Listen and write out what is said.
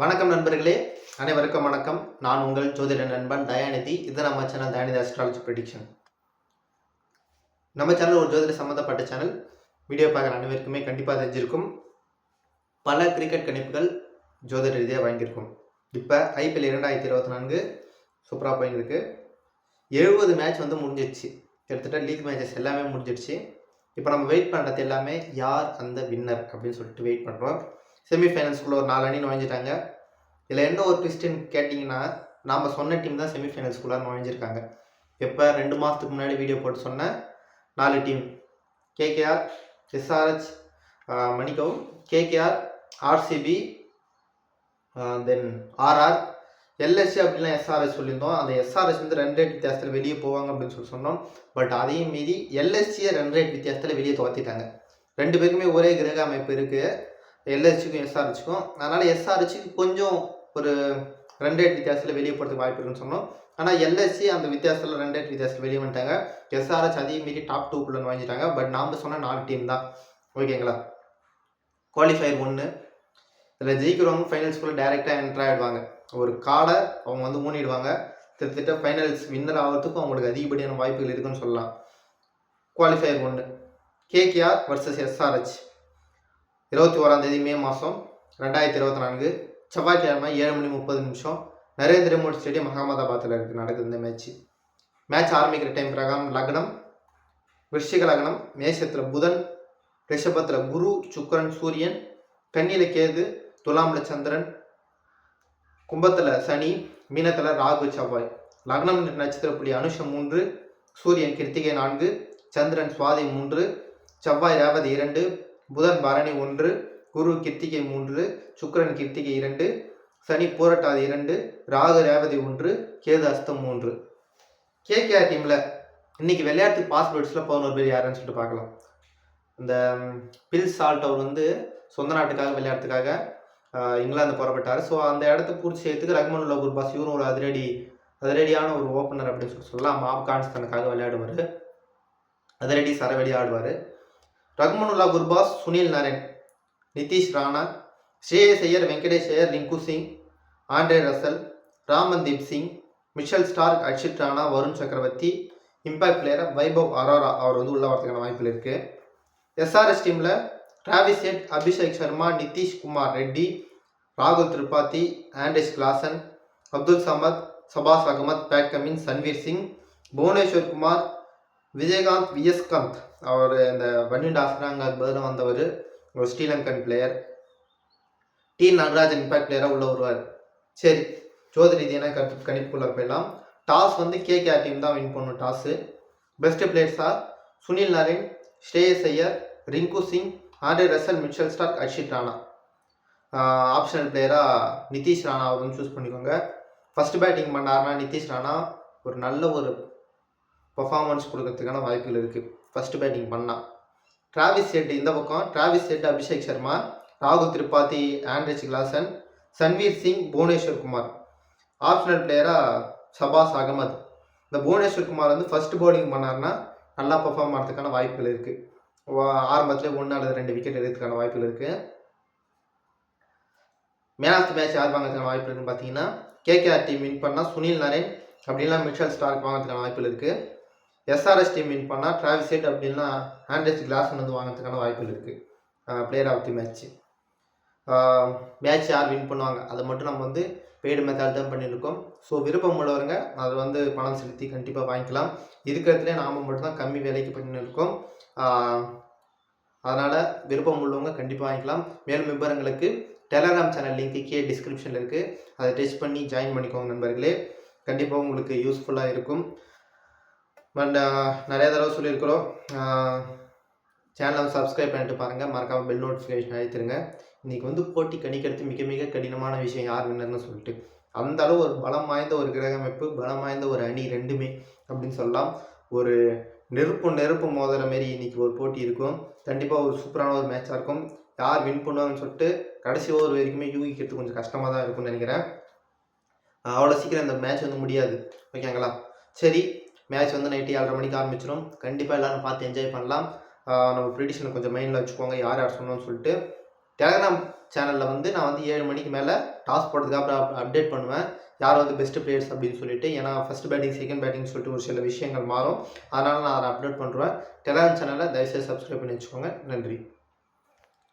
வணக்கம் நண்பர்களே அனைவருக்கும் வணக்கம். நான் உங்கள் ஜோதிட நண்பன் தயாநிதி. இது நம்ம சேனல் தயாநிதி அஸ்ட்ராலஜி ப்ரெடிக்ஷன் நம்ம சேனல் ஒரு ஜோதிட சம்மந்தப்பட்ட சேனல் வீடியோ பார்க்குற அனைவருக்குமே கண்டிப்பாக தெரிஞ்சிருக்கும். பல கிரிக்கெட் கணிப்புகள் ஜோதிட ரீதியாக வாங்கியிருக்கும். இப்போ ஐபிஎல் இரண்டாயிரத்தி இருபத்தி நான்கு சூப்பராக போயிருக்கு எழுபது மேட்ச் வந்து முடிஞ்சிடுச்சு கிட்டத்தட்ட லீக் மேட்சஸ் எல்லாமே முடிஞ்சிடுச்சு இப்போ நம்ம வெயிட் பண்ணுறது எல்லாமே யார் அந்த வின்னர் அப்படின்னு சொல்லிட்டு வெயிட் பண்ணுறோம் செமிஃபைனல்ஸ்குள்ளே ஒரு நாலு அணி நுழைஞ்சிட்டாங்க. இதில் என்ன ஒரு ட்விஸ்ட்டுன்னு கேட்டிங்கன்னா நாம் சொன்ன டீம் தான் செமிஃபைனல்ஸ்குள்ளே நுழைஞ்சிருக்காங்க. எப்போ ரெண்டு மாதத்துக்கு முன்னாடி வீடியோ போட்டு சொன்ன நாலு team KKR SRH மணிக்கவும் KKR RCB then RR LSC அப்படிலாம் எஸ்ஆர்எஸ் சொல்லியிருந்தோம். அந்த எஸ்ஆர்எஸ் வந்து ரன் ரேட் வித்தியாசத்தில் வெளியே போவாங்க அப்படின்னு சொல்லி சொன்னோம். பட் அதையும் மீறி எல்எஸ்சியை ரன் ரேட் வித்தியாசத்தில் வெளியே துரத்திட்டாங்க. ரெண்டு பேருக்குமே ஒரே கிரக அமைப்பு இருக்குது எல்எஸ்சிக்கும் எஸ்ஆர்ஹெச்சுக்கும் அதனால் எஸ்ஆர்ஹெச்சுக்கு கொஞ்சம் ஒரு ரெண்டு ரேட் வித்தியாசத்தில் வெளியே போகிறதுக்கு வாய்ப்பு இருக்குன்னு சொன்னோம். ஆனால் எல்எஸ்சி அந்த வித்தியாசத்தில் ரெண்டு ரேட் வித்தியாசத்தில் வெளியே வந்துட்டாங்க. எஸ்ஆர்ஹெச் அதையும் மீறி டாப் டூக்குள்ளே வாங்கிட்டாங்க. பட் நாம் சொன்ன நாலு டீம் தான். ஓகேங்களா குவாலிஃபயர் ஒன்று இதில் ஜெயிக்கிறவங்க ஃபைனல்ஸ்குள்ளே டேரெக்டாக என்ட்ரு ஆகிடுவாங்க ஒரு கார்டை அவங்க வந்து ஊனிடுவாங்க கிட்டத்தட்ட ஃபைனல்ஸ் வின்னர் ஆகிறதுக்கும் அவங்களுக்கு அதிகப்படியான வாய்ப்புகள் இருக்குன்னு சொல்லலாம். குவாலிஃபயர் ஒன்று கேகேஆர் வர்சஸ் எஸ்ஆர்ஹெச் இருபத்தி ஓராம் தேதி மே மாதம் ரெண்டாயிரத்தி இருபத்தி நான்கு செவ்வாய்க்கிழமை ஏழு மணி முப்பது நிமிஷம் நரேந்திர மோடி ஸ்டேடியம் அகமதாபாத்தில் இருக்குது நடக்குது இந்த மேட்ச் மேட்ச் ஆரம்பிக்கிற டைம் பிரகாரம் லக்னம் விருஷிக லக்னம் மேஷத்தில் புதன் ரிஷபத்தில் குரு சுக்கரன் சூரியன் கன்னியில் கேது துலாமில் சந்திரன் கும்பத்தில் சனி மீனத்தில் ராகு செவ்வாய். லக்னம் நட்சத்திர புள்ளி அனுஷம் மூன்று சூரியன் கிருத்திகை நான்கு சந்திரன் சுவாதி மூன்று செவ்வாய் ரேவதி இரண்டு புதன் பரணி ஒன்று குரு கிருத்திகை மூன்று சுக்கரன் கிருத்திகை இரண்டு சனி பூரட்டாதி இரண்டு ராகு ரேவதி ஒன்று கேது அஸ்தம் மூன்று. கேகேஆர் டீமில் இன்னைக்கு விளையாட்டு பாஸ்போர்ட்ஸில் பதினோரு பேர் யாருன்னு சொல்லிட்டு பார்க்கலாம். இந்த பில் சால்ட் அவர் வந்து சொந்த நாட்டுக்காக விளையாட்டுக்காக இங்கிலாந்து புறப்பட்டார். ஸோ அந்த இடத்த பூர்த்தி செய்யறதுக்கு ரஹ்மானுல்லா குர்பாஸ் இவரும் ஒரு அதிரடி அதிரடியான ஒரு ஓப்பனர் அப்படின்னு சொல்லி சொல்லலாம். ஆப்கானிஸ்தானுக்காக விளையாடுவார். அதிரடி சரவெடி ஆடுவார். Rahmanullah Gurbaz Sunil Narine Nitish Rana Shreyas Iyer Venkatesh Iyer Rinku Singh Andre Russell Ramandeep Singh Mitchell Starc Akshit Rana Varun Chakravarthy impact player Vaibhav Arora அவர் வந்து உள்ள வரதுக்கான வாய்ப்பில் இருக்குது எஸ்ஆர்எஸ் டீமில் டிராவிஸ் ஹெட் அபிஷேக் சர்மா நிதிஷ் குமார் ரெட்டி ராகுல் Tripathi ஆண்டேஷ் Klaasen Abdul Samad Shahbaz Ahmed Pat Cummins Sanvir Singh Bhuvneshwar Kumar Vijayakanth Viyaskanth அவர் இந்த வன்னிண்ட் ஆசிராங்க பதிலாக வந்தவர். ஒரு Sri Lankan player T. Natarajan impact பிளேயராக உள்ள வருவார். சரி ஜோதி ரீதியான கருத்து கணிப்புக்குள்ள போயிடலாம். டாஸ் வந்து கேகேஆர் டீம் தான் வின் பண்ணும் toss. Best பிளேயர்ஸாக Sunil Narine Shreyas Iyer Rinku Singh Andre Russell Mitchell Starc Harshit Rana. Optional பிளேயராக நிதிஷ் ராணா அவரும் சூஸ் பண்ணிக்கோங்க. ஃபஸ்ட் பேட்டிங் பண்ணாருன்னா நிதிஷ் ராணா ஒரு நல்ல ஒரு பர்ஃபார்மன்ஸ் கொடுக்கறதுக்கான வாய்ப்புகள் இருக்குது ஃபஸ்ட்டு பேட்டிங் பண்ணால் டிராவிஸ் ஹெட் இந்த பக்கம். டிராவிஸ் ஹெட் அபிஷேக் சர்மா ராகுல் Tripathi Heinrich Klaasen Sanvir Singh Bhuvneshwar Kumar. Optional பிளேயராக சபாஸ் அகமது. இந்த புவனேஸ்வர் குமார் வந்து ஃபஸ்ட்டு பவுலிங் பண்ணாருன்னா நல்லா பர்ஃபார்ம் பண்ணுறதுக்கான வாய்ப்புகள் இருக்குது ஆரம்பத்தில் ஒன்று அல்லது ரெண்டு விக்கெட் எடுக்கிறதுக்கான வாய்ப்புகள் இருக்குது மேன் ஆஃப் தி மேட்ச் யார் வாங்குறதுக்கான வாய்ப்பு இருக்குன்னு பார்த்தீங்கன்னா கேகேஆர் டீம் வின் பண்ணால் சுனில் நரேன் அப்படின்னா மிஷல் ஸ்டார்க் வாங்குறதுக்கான வாய்ப்புகள் இருக்குது எஸ்ஆர்எஸ் டீம் வின் பண்ணால் டிராவிஸ் ஹெட் அப்படின்னா ஹேண்டேஜ் கிளாஸ் வந்து வாங்குறதுக்கான வாய்ப்புகள் இருக்குது player of the match match யார் வின் பண்ணுவாங்க? அதை மட்டும் நம்ம வந்து பெய்டு மெத்தட் தான் பண்ணியிருக்கோம். ஸோ விருப்பம் உள்ளவங்க அதை வந்து பணம் செலுத்தி கண்டிப்பாக வாங்கிக்கலாம். இருக்கிறதுலே நாம் மட்டும்தான் கம்மி விலைக்கு பண்ணியிருக்கோம். அதனால் விருப்பம் உள்ளவங்க கண்டிப்பாக வாங்கிக்கலாம். மேலும் விவரங்களுக்கு டெலகிராம் சேனல் லிங்க் கீழே டிஸ்கிரிப்ஷனில் இருக்குது அதை டெஸ்ட் பண்ணி ஜாயின் பண்ணிக்கோங்க நண்பர்களே. கண்டிப்பாக உங்களுக்கு யூஸ்ஃபுல்லாக இருக்கும். பட் uh, நிறைய தடவை சொல்லியிருக்கிறோம். சேனலை சப்ஸ்கிரைப் பண்ணிட்டு பாருங்கள் மறக்காமல் பெல் நோட்டிஃபிகேஷன் அழைத்துருங்க. இன்றைக்கி வந்து போட்டி கணிக்கிறது மிக மிக கடினமான விஷயம். யார் வின்னர்னு சொல்லிட்டு. அந்த அளவு ஒரு பலம் வாய்ந்த ஒரு கிரக அமைப்பு பலம் வாய்ந்த ஒரு அணி ரெண்டுமே அப்படின்னு சொல்லலாம். ஒரு நெருப்பு நெருப்பு மோதுற மாரி இன்றைக்கி ஒரு போட்டி இருக்கும். கண்டிப்பாக ஒரு சூப்பரான ஒரு மேட்சாக இருக்கும். யார் வின் பண்ணுவாங்கன்னு சொல்லிட்டு கடைசி ஓவர் வரைக்குமே யூகிக்கிறது கொஞ்சம் கஷ்டமாக தான் இருக்கும்னு நினைக்கிறேன். அவ்வளோ சீக்கிரம் இந்த மேட்ச் வந்து முடியாது. ஓகேங்களா சரி மேட்ச் வந்து நைட்டு ஏழரை மணிக்கு ஆரம்பிச்சிடும் கண்டிப்பாக எல்லோரும் பார்த்து என்ஜாய் பண்ணலாம். நம்ம ப்ரிடிஷனை கொஞ்சம் மைண்டில் வச்சுக்கோங்க. யார் யார் சொன்னோம்னு சொல்லிட்டு. டெலகிராம் சேனலில் வந்து நான் வந்து ஏழு மணிக்கு மேலே டாஸ் போடுறதுக்கு அப்புறம் அப்டேட் பண்ணுவேன். யார் வந்து பெஸ்ட் பிளேயர்ஸ் அப்படின்னு சொல்லிட்டு. ஏன்னா ஃபர்ஸ்ட் பேட்டிங் செகண்ட் பேட்டிங் சொல்லிட்டு ஒரு சில விஷயங்கள் மாறும். அதனால் நான் அதை அப்டேட் பண்ணுறேன் டெலகிராம் சேனலை தயவுசெய்து சப்ஸ்கிரைப் பண்ணி வச்சுக்கோங்க. நன்றி.